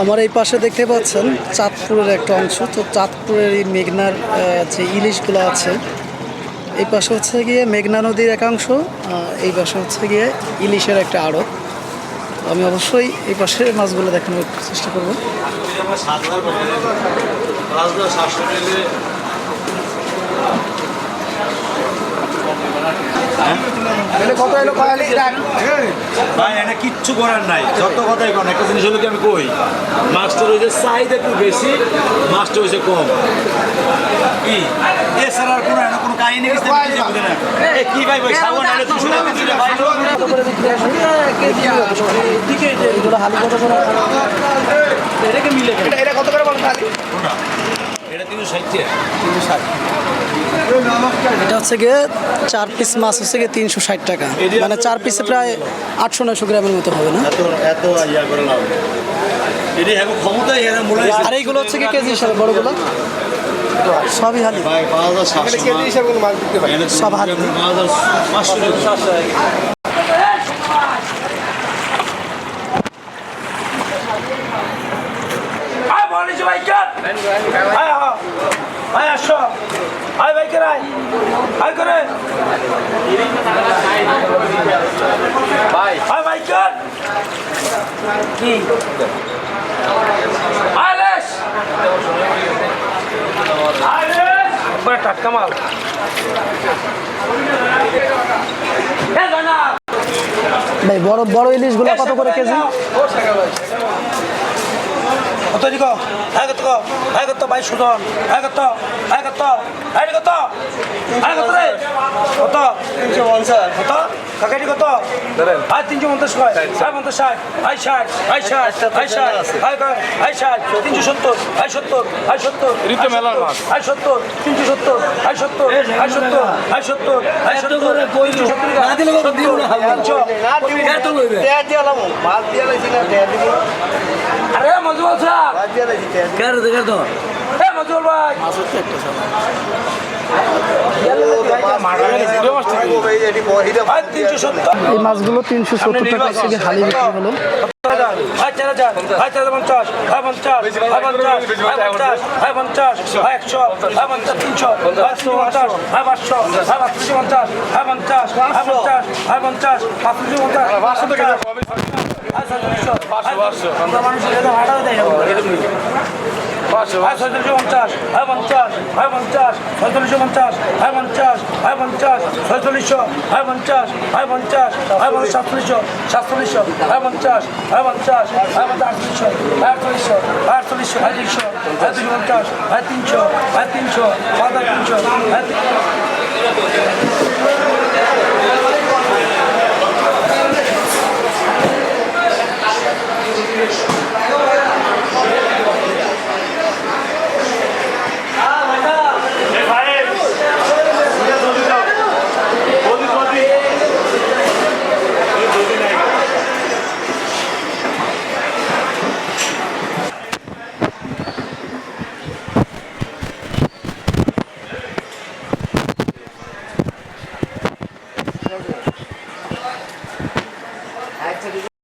আমার এই পাশে দেখতে পাচ্ছেন চাঁদপুরের একটা অংশ। তো চাঁদপুরের এই মেঘনার যে ইলিশগুলো আছে, এই পাশে হচ্ছে গিয়ে মেঘনা নদীর একাংশ এই পাশে হচ্ছে গিয়ে ইলিশের একটা আড়ত। আমি অবশ্যই এই পাশে মাছগুলো দেখানোর চেষ্টা করব। ভাই এটা কিচ্ছু করার নাই। যত কথাই কোন। একটা জিনিস হলো কি আমি কই মাছটা হয়েছে চাহিদা একটু বেশি মাছটা হয়েছে কম। কি? এছাড়া আর কোনো এটা কোনো কাহিনী কি ভাই ভাই সাবন আরে দুশো টাকা দিলে ভাই এগুলো হালি কত করে এটা টাকা। এটা হচ্ছে গিয়ে চার পিস মাছ হচ্ছে গিয়ে তিনশো ষাট টাকা। মানে চার পিসে প্রায় আটশো নয়শো গ্রামের মতো হবে না? এত ইয়া করে লাভ আর এইগুলো হচ্ছে কি কেজি হিসাবে বড়গুলো? সবই হালি। সব পাঁচ পাঁচশো টাকা আয় বাইকার আয়। আহ আয় আসো আয় বাইকার। আয় আয় করে কি আয় লেস। একবারে টাটকা মাল। এ জানা ভাই বড় বড় ইলিশগুলো কত করে কেজি? কত দিক আয় কত আয় কত ভাই সুদন আয় কত আয় কত আয় কত আয় কত রে। কত তিনশো পঞ্চাশ কত কাকাটি কত আয় তিনশো পঞ্চাশ কয়? আয় পঞ্চাশ ষাট। আয় ষাট। আয় ষাট। আয় ষাট। কয়? আয় ষাট। তিনশো সত্তর। আয় সত্তর। আয় সত্তর। আয় সত্তর। তিনশো সত্তর। আয় সত্তর। আয় সত্তর। আয় সত্তর। আয় সত্তর। তিনশো সত্তর না দিলে কত দিব না আরে সাহেব লাইছি দেয়া দিব এ মজুর ভাই আয় তিনশো সত্তর এই মাছগুলো তিনশো সত্তর টাকা গিয়ে হালি বিক্রি হলো পঞ্চাশ তিনশো তিনশো ছয়চল্লিশশো পঞ্চাশ আয় পঞ্চাশ আয় পঞ্চাশ ছয়চল্লিশশো পঞ্চাশ আয় পঞ্চাশ আয় পঞ্চাশ ছয়চল্লিশশো আয় পঞ্চাশ আয় পঞ্চাশ আয় পঞ্চাশ সাতচল্লিশশো সাতচল্লিশশো আয় পঞ্চাশ আয় পঞ্চাশ আয় পঞ্চাশ আটচল্লিশশো আয় আটচল্লিশশো আয় আটচল্লিশশো আয় তিনশো আয় তিনশো পঞ্চাশ আয় তিনশো আয় তিনশো আয় তিনশো আয় তিন-